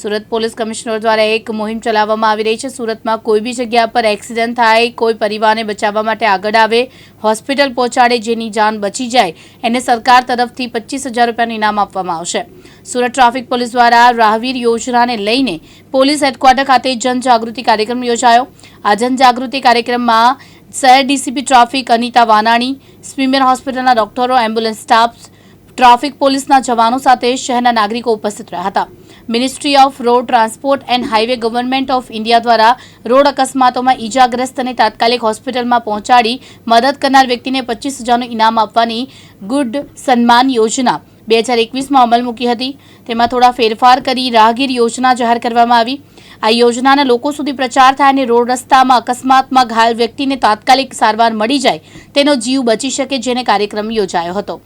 Surat police commissioner દ્વારા એક મુહિમ ચલાવવામાં આવી રહી છે. સુરતમાં કોઈ બી જગ્યા પર એક્સિડન્ટ થાય, કોઈ પરિવારને બચાવવા માટે આગળ આવે, હોસ્પિટલ પહોંચાડે, જેની જાન બચી જાય, એને સરકાર તરફથી પચીસ હજાર રૂપિયાનું ઇનામ આપવામાં આવશે. સુરત ટ્રાફિક પોલીસ દ્વારા રાહવીર યોજનાને લઈને પોલીસ હેડક્વાર્ટર ખાતે જનજાગૃતિ કાર્યક્રમ યોજાયો. આ જનજાગૃતિ કાર્યક્રમમાં શહેર D C P traffic Anita Vanani, SMIMER હોસ્પિટલના ડોક્ટરો, એમ્બ્યુલન્સ સ્ટાફ, ટ્રાફિક પોલીસના જવાનો સાથે શહેરના નાગરિકો ઉપસ્થિત રહ્યા હતા. Ministry of road transport and highway government of India દ્વારા રોડ અકસ્માતોમાં ઇજાગ્રસ્તને તાત્કાલિક હોસ્પિટલમાં પહોંચાડી મદદ કરનાર વ્યક્તિને પચીસ હજારનું ઇનામ આપવાની ગુડ સન્માન યોજના બે હજાર એકવીસમાં અમલ મૂકી હતી. તેમાં થોડા ફેરફાર કરી રાહગીર યોજના જાહેર કરવામાં આવી. આ યોજનાના લોકો સુધી પ્રચાર થાય અને રોડ રસ્તામાં અકસ્માતમાં ઘાયલ વ્યક્તિને તાત્કાલિક સારવાર મળી જાય તેનો જીવ બચી શકે જેને કાર્યક્રમ યોજાયો હતો.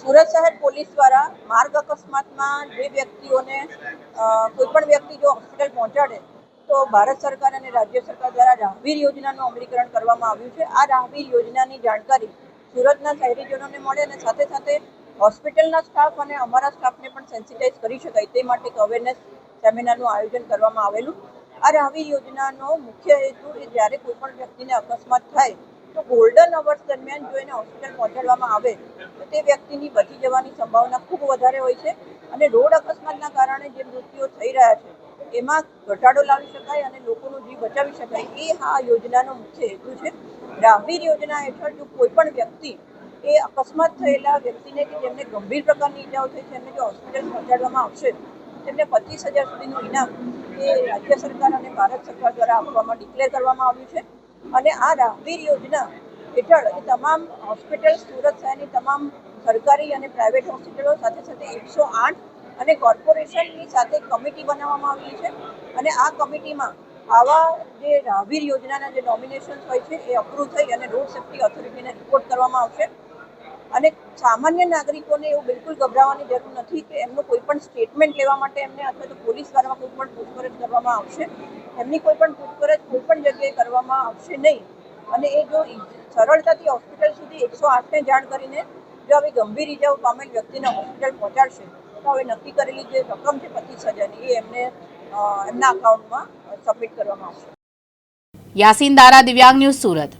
સુરત શહેર પોલીસ દ્વારા માર્ગ અકસ્માતમાં જે વ્યક્તિઓને કોઈપણ કોઈ પણ વ્યક્તિ જો હોસ્પિટલ પહોંચાડે, તો ભારત સરકાર અને રાજ્ય સરકાર દ્વારા રાહવીર યોજનાનું અમલીકરણ કરવામાં આવ્યું છે. આ રાહવીર યોજનાની જાણકારી સુરતના શહેરીજનોને મળે અને સાથે સાથે હોસ્પિટલના સ્ટાફ અને અમારા સ્ટાફને પણ સેન્સિટાઇઝ કરી શકાય તે માટે અવેરનેસ સેમિનારનું આયોજન કરવામાં આવેલું. આ રાહવીર યોજનાનો મુખ્ય હેતુ એ જ્યારે કોઈપણ વ્યક્તિને અકસ્માત થાય તો ગોલ્ડન અવર્સ દરમિયાન જો એને હોસ્પિટલ પહોંચાડવામાં આવે, તો તે વ્યક્તિની બચી જવાની સંભાવના ખૂબ વધારે હોય છે અને રોડ અકસ્માતના કારણે જે મૃત્યુઓ થઈ રહ્યા છે, એમાં ઘટાડો લાવી શકાય અને લોકોનો જીવ બચાવી શકાય, એ આ યોજનાનો મુખ્ય હેતુ છે. રાહવીર યોજના હેઠળ જો કોઈ પણ વ્યક્તિ એ અકસ્માત થયેલા વ્યક્તિને કે જેમને ગંભીર પ્રકારની ઈજાઓ થઈ છે, એમને જો હોસ્પિટલ પહોંચાડવામાં આવશે, તેમને પચીસ હજાર સુધીનું ઇનામ એ રાજ્ય સરકાર અને ભારત સરકાર દ્વારા આપવામાં ડિક્લેર કરવામાં આવ્યું છે. અને આ રાહવીર યોજના હેઠળ તમામ હોસ્પિટલ સુરત શહેરની તમામ સરકારી અને પ્રાઇવેટ હોસ્પિટલો સાથે સાથે એકસો આઠ અને કોર્પોરેશનની સાથે કમિટી બનાવવામાં આવેલી છે. અને આ કમિટીમાં આવા જે રાહવીર યોજનાના જે નોમિનેશન્સ હોય છે, એ અપ્રૂવ થઈ અને રોડ સેફ્ટી ઓથોરિટીને રિપોર્ટ કરવામાં આવશે. અને સામાન્ય નાગરિકોને એવું બિલકુલ ગભરાવાની જરૂર નથી કે એમનું કોઈ પણ સ્ટેટમેન્ટ લેવા માટે એમને અથવા તો પોલીસ દ્વારા કોઈ પણ પૂછપરછ કરવામાં આવશે. એમની કોઈ પણ પૂછપરછ કોઈ પણ જગ્યાએ કરવામાં આવશે નહીં. અને એ જો સરળતાથી હોસ્પિટલ સુધી એકસો આઠને જાણ કરીને જો આવી ગંભીર ઇજાઓ પામેલ વ્યક્તિને હોસ્પિટલ પહોંચાડશે, તો હવે નક્કી કરેલી જે રકમ છે પચીસ હજારની એ એમને એમના અકાઉન્ટમાં સબમિટ કરવામાં આવશે. યાસીન દારા, દિવ્યાંગ ન્યૂઝ સુરત.